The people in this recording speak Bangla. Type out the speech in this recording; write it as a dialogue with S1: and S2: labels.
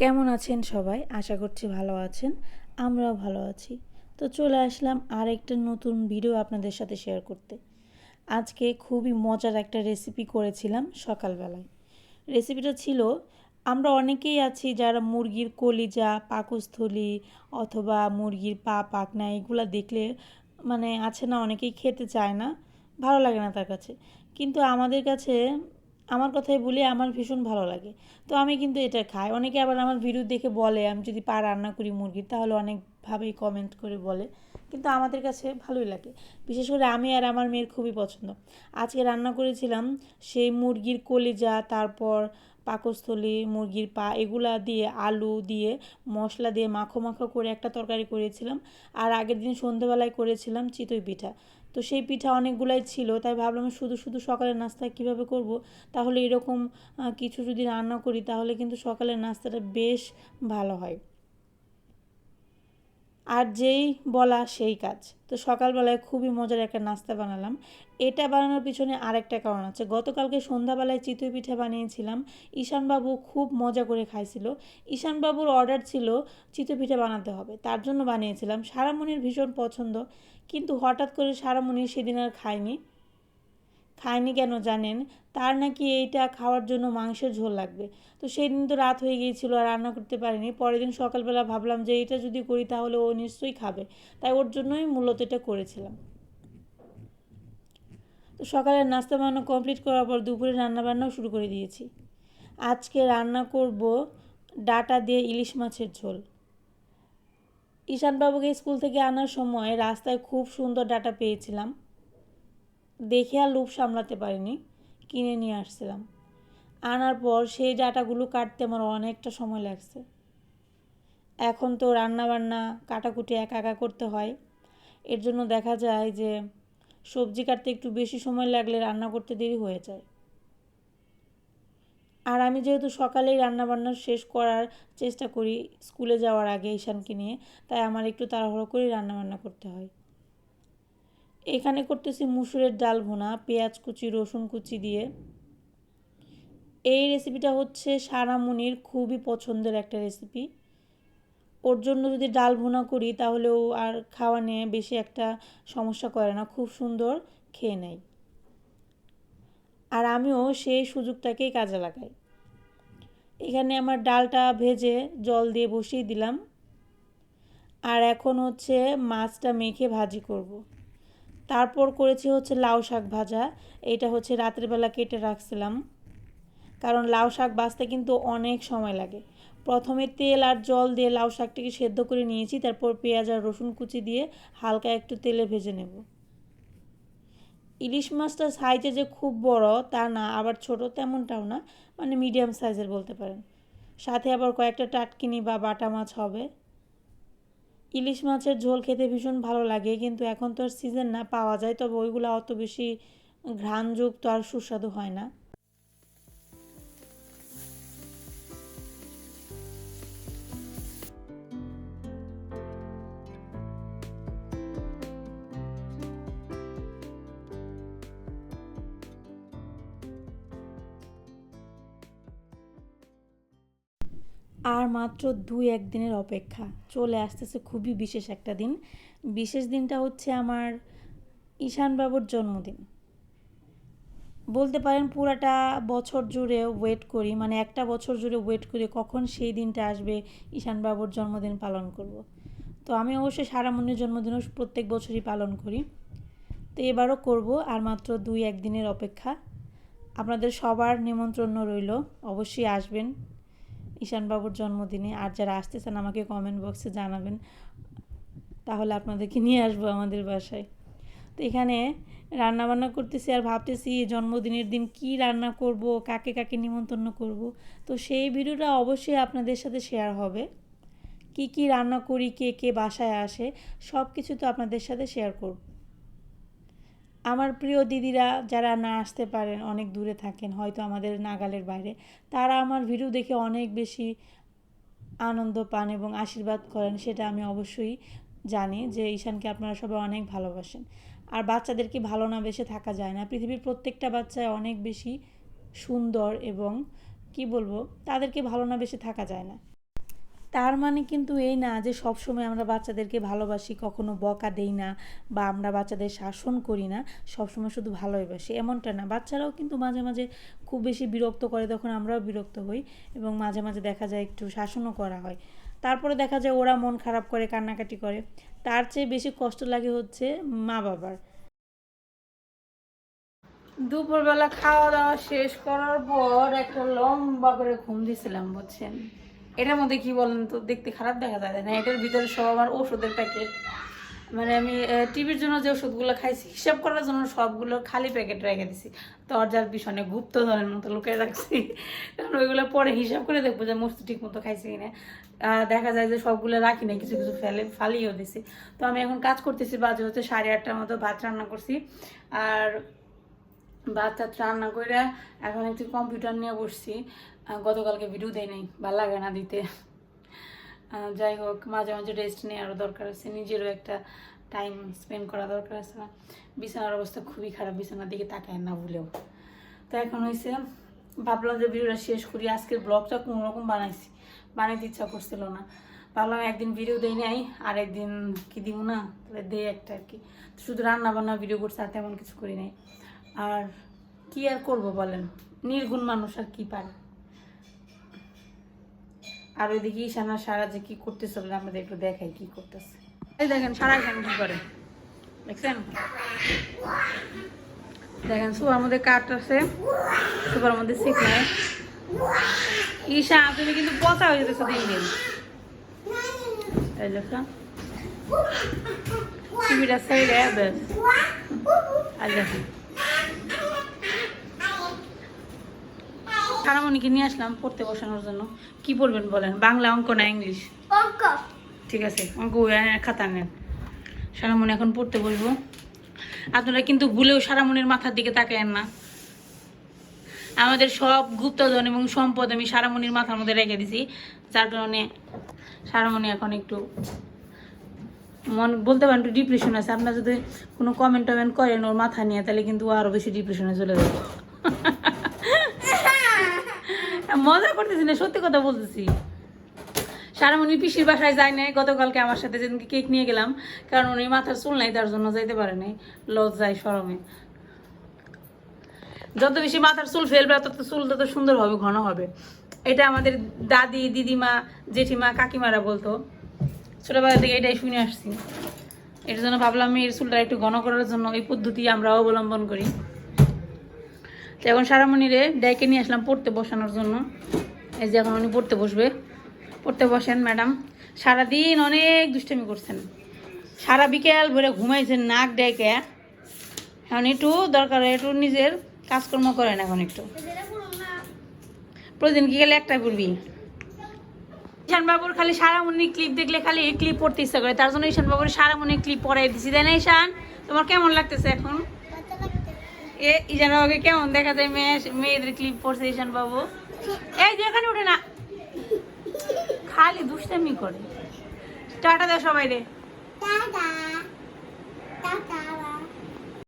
S1: কেমন আছেন সবাই? আশা করছি ভালো আছেন, আমরাও ভালো আছি। তো চলে আসলাম আর একটা নতুন ভিডিও আপনাদের সাথে শেয়ার করতে। আজকে খুবই মজার একটা রেসিপি করেছিলাম সকালবেলায়। রেসিপিটা ছিল, আমরা অনেকেই আছি যারা মুরগির কলিজা, পাকস্থলী অথবা মুরগির পা পাকনা এগুলো দেখলে মানে আছে না, অনেকেই খেতে চায় না, ভালো লাগে না তার কাছে। কিন্তু আমাদের কাছে আমার কথাই বলি, আমার ভীষণ ভালো লাগে। তো আমি কিন্তু এটা খাই। অনেকে আবার আমার ভিডিও দেখে বলে, আমি যদি পা রান্না করি মুরগির, তাহলে অনেকভাবেই কমেন্ট করে বলে। কিন্তু আমাদের কাছে ভালোই লাগে। বিশেষ করে আমি আর আমার মেয়ের খুবই পছন্দ। আজকে রান্না করেছিলাম সেই মুরগির কলিজা, তারপর পাকস্থলী, মুরগির পা, এগুলা দিয়ে আলু দিয়ে মশলা দিয়ে মাখো মাখো করে একটা তরকারি করেছিলাম। আর আগের দিন সন্ধেবেলায় করেছিলাম চিতই পিঠা। তো সেই পিঠা অনেকগুলাই ছিল, তাই ভাবলাম শুধু শুধু সকালের নাস্তা কীভাবে করব? তাহলে এরকম কিছু যদি রান্না করি, তাহলে কিন্তু সকালের নাস্তাটা বেশ ভালো হয়। আর যেই বলা সেই কাজ। তো সকালবেলায় খুবই মজার একটা নাস্তা বানালাম। এটা বানানোর পিছনে আরেকটা কারণ আছে। গতকালকে সন্ধ্যাবেলায় চিতই পিঠে বানিয়েছিলাম। ঈশানবাবু খুব মজা করে খাইছিল। ঈশানবাবুর অর্ডার ছিল চিতই পিঠে বানাতে হবে। তার জন্য বানিয়েছিলাম। সারামণির ভীষণ পছন্দ। কিন্তু হঠাৎ করে সারামণি সেদিন আর খায়নি। খায়নি কেন জানেন? তার নাকি এইটা খাওয়ার জন্য মাংসের ঝোল লাগবে। তো সেই দিন তো রাত হয়ে গিয়েছিল আর রান্না করতে পারিনি। পরের দিন সকালবেলা ভাবলাম যে এটা যদি করি তাহলে ও নিশ্চয়ই খাবে। তাই ওর জন্যই মূলত এটা করেছিলাম। তো সকালের নাস্তা বানানো কমপ্লিট করার পর দুপুরে রান্নাবান্নাও শুরু করে দিয়েছি। আজকে রান্না করব ডাটা দিয়ে ইলিশ মাছের ঝোল। ঈশানবাবুকে স্কুল থেকে আনার সময় রাস্তায় খুব সুন্দর ডাটা পেয়েছিলাম। দেখে আর লোভ সামলাতে পারিনি, কিনে নিয়ে আসছিলাম। আনার পর সেই ডাটাগুলো কাটতে আমার অনেকটা সময় লাগছে। এখন তো রান্না বান্না কাটাকুটি একা একা করতে হয়। এর জন্য দেখা যায় যে সবজি কাটতে একটু বেশি সময় লাগলে রান্না করতে দেরি হয়ে যায়। আর আমি যেহেতু সকালেই রান্নাবান্না শেষ করার চেষ্টা করি স্কুলে যাওয়ার আগে ঈশানকে নিয়ে, তাই আমার একটু তাড়াহুড়ো করেই রান্নাবান্না করতে হয়। এখানে করতেছি মুসুরের ডাল ভুনা, পেঁয়াজ কুচি, রসুন কুচি দিয়ে। এই রেসিপিটা হচ্ছে সারামুনির খুবই পছন্দের একটা রেসিপি ওর জন্য যদি ডাল ভুনা করি, তাহলে ও আর খাওয়া নিয়ে বেশি একটা সমস্যা করে না, খুব সুন্দর খেয়ে নেয়। আর আমিও সেই সুযোগটাকেই কাজে লাগাই। এখানে আমার ডালটা ভেজে জল দিয়ে বসিয়ে দিলাম। আর এখন হচ্ছে মাছটা মেখে ভাজি করব। তারপর করেছি হচ্ছে লাউ শাক ভাজা। এটা হচ্ছে রাত্রেবেলা কেটে রাখছিলাম। কারণ লাউ শাক বাঁচতে কিন্তু অনেক সময় লাগে। প্রথমে তেল আর জল দিয়ে লাউ শাকটাকে সেদ্ধ করে নিয়েছি, তারপর পেঁয়াজ আর রসুন কুচি দিয়ে হালকা একটু তেলে ভেজে নেব। ইলিশ মাছটা সাইজে যে খুব বড়, তা না, আবার ছোট তেমনটাও না মানে মিডিয়াম সাইজের বলতে পারেন। সাথে আবার কয়েকটা টাটকিনি বা বাটা মাছ হবে। ইলিশ মাছের ঝোল খেতে ভীষণ ভালো লাগে, কিন্তু এখন তো আর সিজন না পাওয়া যায়, তবে ওইগুলো অত বেশি ঘ্রাণযুক্ত আর সুস্বাদু হয় না। আর মাত্র দুই একদিনের অপেক্ষা। চলে আসতেছে খুবই বিশেষ একটা দিন। বিশেষ দিনটা হচ্ছে আমার ঈশানবাবুর জন্মদিন। বলতে পারেন পুরাটা বছর জুড়ে ওয়েট করি মানে একটা বছর জুড়ে ওয়েট করি কখন সেই দিনটা আসবে, ঈশানবাবুর জন্মদিন পালন করব। তো আমি অবশ্যই সারামণির জন্মদিনও প্রত্যেক বছরই পালন করি। তো এবারও করব আর মাত্র দুই একদিনের অপেক্ষা। আপনাদের সবার নিমন্ত্রণ রইল। অবশ্যই আসবেন। ঈশানবাবুর জন্মদিনে আর যারা আসতেছেন আমাকে কমেন্ট বক্সে জানাবেন, তাহলে আপনাদেরকে নিয়ে আসব আমাদের বাসায়। তো এখানে রান্না বান্না করতেছি আর ভাবতেছি জন্মদিনের দিন কি রান্না করব, কাকে কাকে নিমন্ত্রণ করব। তো সেই ভিডিওটা অবশ্যই আপনাদের সাথে শেয়ার হবে। কি কি রান্না করি, কে কে বাসায় আসে সব কিছু তো আপনাদের সাথে শেয়ার করব। আমার প্রিয় দিদিরা যারা না আসতে পারেন, অনেক দূরে থাকেন, হয়তো আমাদের নাগালের বাইরে, তারা আমার ভিডিও দেখে অনেক বেশি আনন্দ পান এবং আশীর্বাদ করেন, সেটা আমি অবশ্যই জানি যে ঈশানকে আপনারা সবাই অনেক ভালোবাসেন। আর বাচ্চাদেরকে ভালো না বেসে থাকা যায় না? পৃথিবীর প্রত্যেকটা বাচ্চায় অনেক বেশি সুন্দর এবং, কি বলব, তাদেরকে ভালো না বেসে থাকা যায় না। তার মানে কিন্তু এই না যে সবসময় আমরা বাচ্চাদেরকে ভালোবাসি, কখনো বকা দেই না বা আমরা বাচ্চাদের শাসন করি না, সবসময় শুধু ভালোই বাসি এমনটা না। বাচ্চারাও কিন্তু মাঝে মাঝে খুব বেশি বিরক্ত করে তখন আমরাও বিরক্ত হই এবং মাঝে মাঝে দেখা যায় একটু শাসনও করা হয়। তারপরে দেখা যায় ওরা মন খারাপ করে, কান্নাকাটি করে। তার চেয়ে বেশি কষ্ট লাগে হচ্ছে মা বাবার। দুপুরবেলা খাওয়া দাওয়া শেষ করার পর একটা লম্বা করে ঘুম দিছিলাম, বুঝছেন? এটার মধ্যে কি বলেন তো? দেখতে খারাপ দেখা যায় না? এটার ভিতরে সব আমার ওষুধের প্যাকেট। মানে আমি টিভির জন্য যে ওষুধগুলো খাইছি, হিসাব করার জন্য সবগুলো খালি প্যাকেট রেখে দিছি। দরজার পিছনে গুপ্ত ধরের মতো লুকিয়ে রাখছি। কারণ ওইগুলো পরে হিসাব করে দেখব যে মস্ত ঠিক মতো খাইছি কিনা। দেখা যায় যে সবগুলো রাখি না কিছু কিছু ফেলে, ফালিয়েও দিছি। তো আমি এখন কাজ করতেছি, বাজে হচ্ছে সাড়ে আটটার মতো ভাত রান্না করছি। আর ভাত টাত রান্না করে এখন একটু কম্পিউটার নিয়ে বসছি। গতকালকে ভিডিও দেয় নাই, ভালো লাগে না দিতে। যাই হোক, মাঝে মাঝে রেস্ট নেওয়ারও দরকার আছে, নিজেরও একটা টাইম স্পেন্ড করা দরকার আছে না। বিছানার অবস্থা খুবই খারাপ, বিছানার দিকে তাকায় না ভুলেও। তো এখন হয়েছে ভাবলাম যে ভিডিওটা শেষ করি, আজকের ব্লগটা কোনো রকম বানাইছি। বানাইতে ইচ্ছা করছিল না। ভাবলাম একদিন ভিডিও দেই নাই, আর একদিন কি দিব না? তাহলে দেই একটা আর কি। শুধু রান্না বান্না ভিডিও করছে, আর তেমন কিছু করি নাই। আর কি আর করব বলেন? নির্গুণ মানুষ আর কি পারে? আর ওইদিকে ঈশানা, সারা যে কি করতেছে বলে আমাদের একটু দেখাই কি করতেছে। এই দেখেন, সারা খান কি করে? দেখছেন? দেখেন, সুপার মধ্যে কাঠ আছে, সুপার মধ্যে সিট নাই। ঈশা, তুমি কিন্তু পচা হয়ে যেতেছো দিন দিন। দেখো। টিভিটা সাইডে আর দেখেন। খানামণিকে নিয়ে আসলাম পড়তে বসানোর জন্য। কি বলবেন বলেন? বাংলা অঙ্ক না ইংলিশ?
S2: অঙ্ক।
S1: ঠিক আছে অঙ্ক খাতা নেন। সারামণি এখন পড়তে বসবো। আপনারা কিন্তু ভুলেও সারামণির মাথার দিকে তাকায়েন না। আমাদের সব গুপ্তধন এবং সম্পদ আমি সারামণির মাথার মধ্যে রেখে দিছি। যার কারণে সারামণি এখন একটু মন বলতে পারেন একটু ডিপ্রেশন আছে। আপনার যদি কোনো কমেন্ট টমেন্ট করেন, ওর মাথা নিয়ে, তাহলে কিন্তু আরও বেশি ডিপ্রেশনে চলে যাবে। মজা করতেছি না, সত্যি কথা বলতেছি। সারামণি পিসির বাসায় যায় নাই, গতকালকে আমার সাথে যেদিনকে কেক নিয়ে গেলাম, কারণ উনি মাথার চুল নাই, তার জন্য যাইতে পারে নাই। লজ্জায় সরমে যত বেশি মাথার চুল ফেলবে তত চুল তত সুন্দর হবে ঘন হবে। এটা আমাদের দাদি, দিদিমা, জেঠিমা, কাকিমারা বলতো। ছোটবেলা থেকে এটাই শুনে আসছি। এর জন্য ভাবলাম মেয়ের চুলটা একটু ঘন করার জন্য এই পদ্ধতি আমরা অবলম্বন করি। তো এখন সারামণিরে ডেকে নিয়ে আসলাম পড়তে বসানোর জন্য। এই যে এখন উনি পড়তে বসবে। পড়তে বসেন, ম্যাডাম। সারাদিন অনেক দুষ্টামি করছেন। সারা বিকেল ভরে ঘুমাইছেন নাক ডেকে। এখন একটু দরকার একটু নিজের কাজকর্ম করেন এখন একটু। প্রতিদিন কি গেলে একটা করবি ঈশান বাবুর খালি সারামণি ক্লিপ দেখলে খালি এই ক্লিপ পড়তে ইচ্ছা করে। তার জন্য ঈশান বাবুর ক্লিপ পরাই দিছি। তাই না ঈশান, তোমার কেমন লাগতেছে এখন? এ ঈশান বাবুকে কেমন দেখা যায়, মেয়ে, মেয়েদের ক্লিপ পড়ছে ঈশান বাবু এই যে এখানে উঠে না। খালি দুষ্টামি করে। টাটা দাও সবাই রে
S2: টাটা টাটা